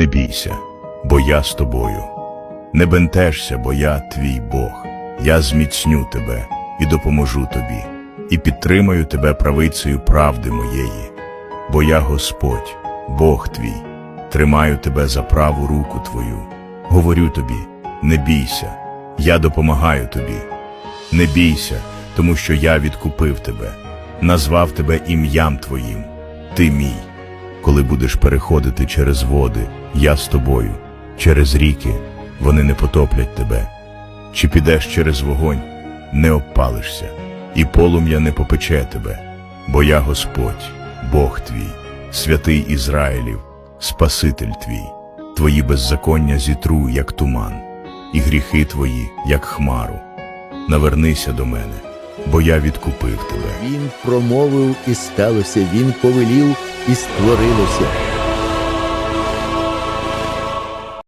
Не бійся, бо я з тобою. Не бентежся, бо я твій Бог. Я зміцню тебе і допоможу тобі, і підтримаю тебе правицею правди моєї. Бо я Господь, Бог твій, тримаю тебе за праву руку твою. Говорю тобі, не бійся, я допомагаю тобі. Не бійся, тому що я відкупив тебе, назвав тебе ім'ям твоїм, ти мій. Коли будеш переходити через води, я з тобою, через ріки, вони не потоплять тебе. Чи підеш через вогонь, не обпалишся, і полум'я не попече тебе, бо я Господь, Бог твій, святий Ізраїлів, Спаситель твій, твої беззаконня зітру, як туман, і гріхи твої, як хмару. Навернися до мене, бо я відкупив тебе. Він промовив і сталося, він повелів і створилося.